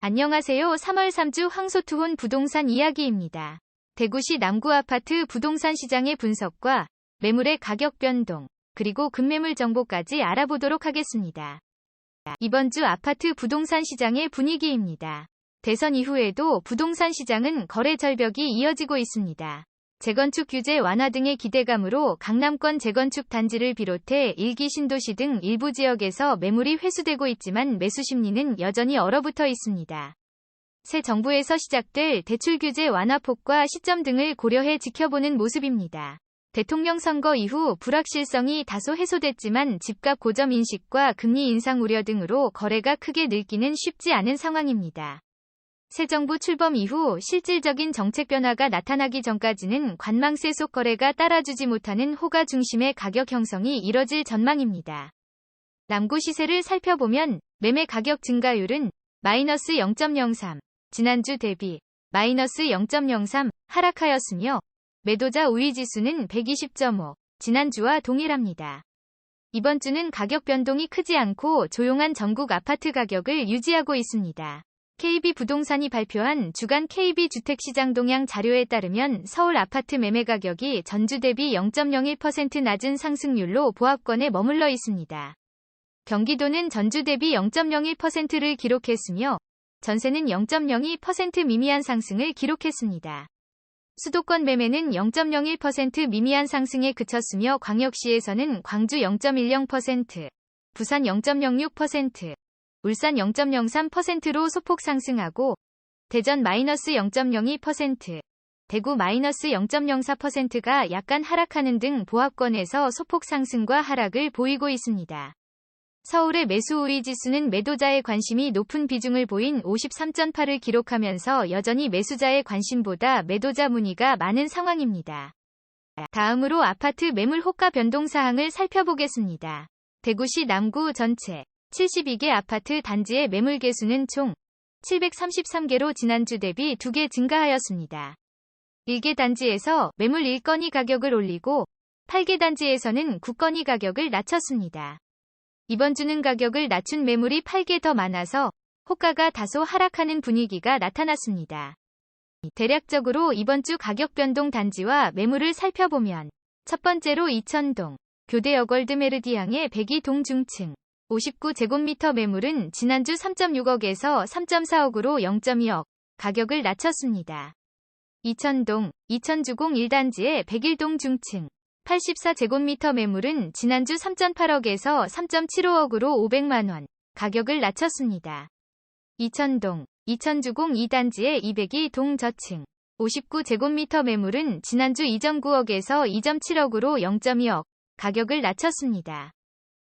안녕하세요. 3월 3주 황소투혼 부동산 이야기입니다. 대구시 남구 아파트 부동산 시장의 분석과 매물의 가격 변동, 그리고 급매물 정보까지 알아보도록 하겠습니다. 이번 주 아파트 부동산 시장의 분위기입니다. 대선 이후에도 부동산 시장은 거래 절벽이 이어지고 있습니다. 재건축 규제 완화 등의 기대감으로 강남권 재건축 단지를 비롯해 일기 신도시 등 일부 지역에서 매물이 회수되고 있지만 매수 심리는 여전히 얼어붙어 있습니다. 새 정부에서 시작될 대출 규제 완화 폭과 시점 등을 고려해 지켜보는 모습입니다. 대통령 선거 이후 불확실성이 다소 해소됐지만 집값 고점 인식과 금리 인상 우려 등으로 거래가 크게 늘기는 쉽지 않은 상황입니다. 새 정부 출범 이후 실질적인 정책 변화가 나타나기 전까지는 관망세 속 거래가 따라주지 못하는 호가 중심의 가격 형성이 이뤄질 전망입니다. 남구 시세를 살펴보면 매매 가격 증가율은 마이너스 0.03, 지난주 대비 마이너스 0.03 하락하였으며 매도자 우위 지수는 120.5, 지난주와 동일합니다. 이번 주는 가격 변동이 크지 않고 조용한 전국 아파트 가격을 유지하고 있습니다. KB부동산이 발표한 주간 KB주택시장 동향 자료에 따르면 서울 아파트 매매 가격이 전주 대비 0.01% 낮은 상승률로 보합권에 머물러 있습니다. 경기도는 전주 대비 0.01%를 기록했으며 전세는 0.02% 미미한 상승을 기록했습니다. 수도권 매매는 0.01% 미미한 상승에 그쳤으며 광역시에서는 광주 0.10%, 부산 0.06%, 울산 0.03%로 소폭 상승하고 대전 마이너스 0.02%, 대구 마이너스 0.04%가 약간 하락하는 등 보합권에서 소폭 상승과 하락을 보이고 있습니다. 서울의 매수 우위 지수는 매도자의 관심이 높은 비중을 보인 53.8을 기록하면서 여전히 매수자의 관심보다 매도자 문의가 많은 상황입니다. 다음으로 아파트 매물 호가 변동 사항을 살펴보겠습니다. 대구시 남구 전체 72개 아파트 단지의 매물 개수는 총 733개로 지난주 대비 2개 증가하였습니다. 1개 단지에서 매물 1건이 가격을 올리고 8개 단지에서는 9건이 가격을 낮췄습니다. 이번 주는 가격을 낮춘 매물이 8개 더 많아서 호가가 다소 하락하는 분위기가 나타났습니다. 대략적으로 이번 주 가격 변동 단지와 매물을 살펴보면 첫 번째로 이천동, 교대역 월드메르디앙의 102동 중층, 59제곱미터 매물은 지난주 3.6억에서 3.4억으로 0.2억 가격을 낮췄습니다. 이천동, 이천주공 1단지의 101동 중층 84제곱미터 매물은 지난주 3.8억에서 3.75억으로 500만원 가격을 낮췄습니다. 이천동, 이천주공 2단지의 202동 저층 59제곱미터 매물은 지난주 2.9억에서 2.7억으로 0.2억 가격을 낮췄습니다.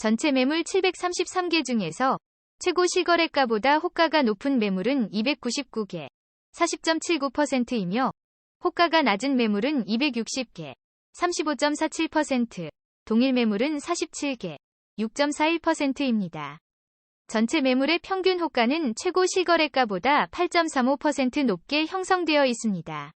전체 매물 733개 중에서 최고 실거래가보다 호가가 높은 매물은 299개, 40.79%이며 호가가 낮은 매물은 260개, 35.47%, 동일 매물은 47개, 6.41%입니다. 전체 매물의 평균 호가는 최고 실거래가보다 8.35% 높게 형성되어 있습니다.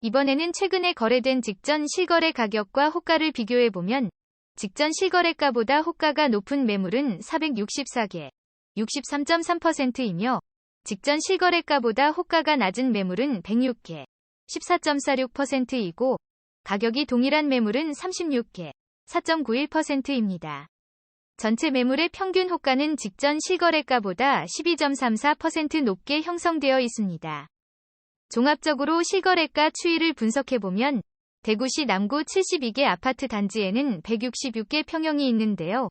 이번에는 최근에 거래된 직전 실거래 가격과 호가를 비교해보면 직전 실거래가보다 호가가 높은 매물은 464개, 63.3%이며 직전 실거래가보다 호가가 낮은 매물은 106개, 14.46%이고 가격이 동일한 매물은 36개, 4.91%입니다. 전체 매물의 평균 호가는 직전 실거래가보다 12.34% 높게 형성되어 있습니다. 종합적으로 실거래가 추이를 분석해보면 대구시 남구 72개 아파트 단지에는 166개 평형이 있는데요.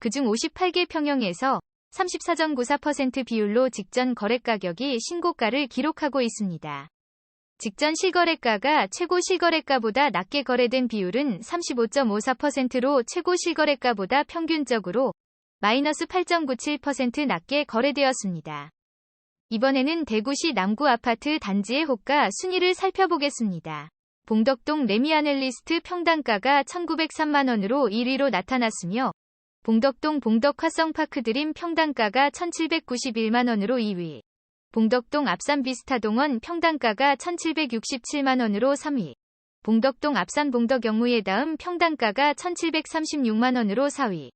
그중 58개 평형에서 34.94% 비율로 직전 거래가격이 신고가를 기록하고 있습니다. 직전 실거래가가 최고 실거래가보다 낮게 거래된 비율은 35.54%로 최고 실거래가보다 평균적으로 마이너스 8.97% 낮게 거래되었습니다. 이번에는 대구시 남구 아파트 단지의 호가 순위를 살펴보겠습니다. 봉덕동 레미아넬리스트 평당가가 1903만원으로 1위로 나타났으며 봉덕동 봉덕 화성파크 드림 평당가가 1791만원으로 2위. 봉덕동 앞산 비스타동원 평당가가 1767만원으로 3위. 봉덕동 앞산 봉덕 영무의 다음 평당가가 1736만원으로 4위.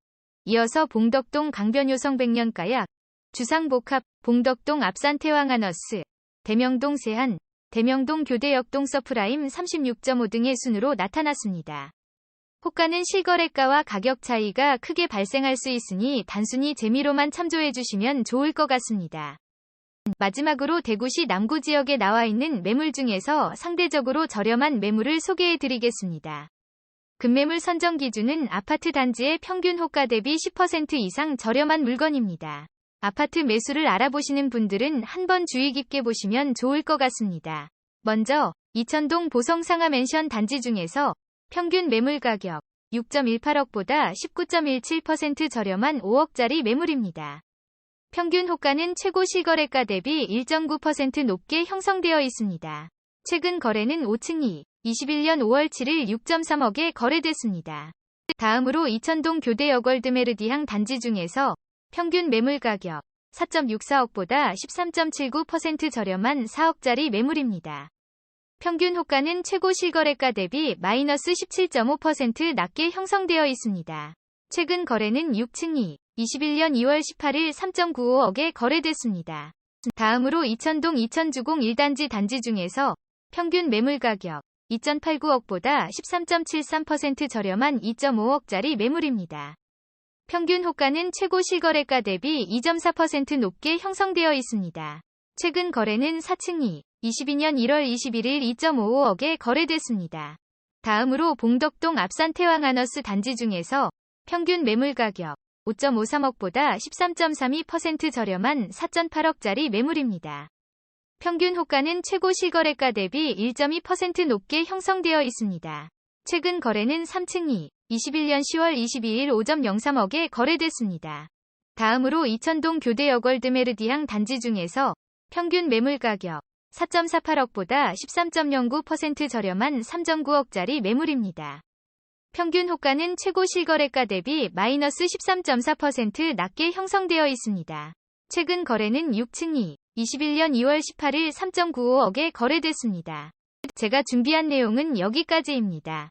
이어서 봉덕동 강변요성 백년가약, 주상복합, 봉덕동 앞산 태왕하너스, 대명동 세한, 대명동 교대역동 서프라임 36.5 등의 순으로 나타났습니다. 호가는 실거래가와 가격 차이가 크게 발생할 수 있으니 단순히 재미로만 참조해 주시면 좋을 것 같습니다. 마지막으로 대구시 남구 지역에 나와 있는 매물 중에서 상대적으로 저렴한 매물을 소개해 드리겠습니다. 급매물 선정 기준은 아파트 단지의 평균 호가 대비 10% 이상 저렴한 물건입니다. 아파트 매수를 알아보시는 분들은 한번 주의 깊게 보시면 좋을 것 같습니다. 먼저 이천동 보성 상하 맨션 단지 중에서 평균 매물 가격 6.18억보다 19.17% 저렴한 5억짜리 매물입니다. 평균 호가는 최고 실거래가 대비 1.9% 높게 형성되어 있습니다. 최근 거래는 5층이 21년 5월 7일 6.3억에 거래됐습니다. 다음으로 이천동 교대역 월드메르디항 단지 중에서 평균 매물 가격 4.64억보다 13.79% 저렴한 4억짜리 매물입니다. 평균 호가는 최고 실거래가 대비 마이너스 17.5% 낮게 형성되어 있습니다. 최근 거래는 6층이 21년 2월 18일 3.95억에 거래됐습니다. 다음으로 이천동 이천주공 1단지 단지 중에서 평균 매물 가격 2.89억보다 13.73% 저렴한 2.5억짜리 매물입니다. 평균 호가는 최고 실거래가 대비 2.4% 높게 형성되어 있습니다. 최근 거래는 4층이 22년 1월 21일 2.55억에 거래됐습니다. 다음으로 봉덕동 앞산 태왕하너스 단지 중에서 평균 매물 가격 5.53억보다 13.32% 저렴한 4.8억짜리 매물입니다. 평균 호가는 최고 실거래가 대비 1.2% 높게 형성되어 있습니다. 최근 거래는 3층이 21년 10월 22일 5.03억에 거래됐습니다. 다음으로 이천동 교대역 월드메르디항 단지 중에서 평균 매물 가격 4.48억보다 13.09% 저렴한 3.9억짜리 매물입니다. 평균 호가는 최고 실거래가 대비 마이너스 13.4% 낮게 형성되어 있습니다. 최근 거래는 6층이 21년 2월 18일 3.95억에 거래됐습니다. 제가 준비한 내용은 여기까지입니다.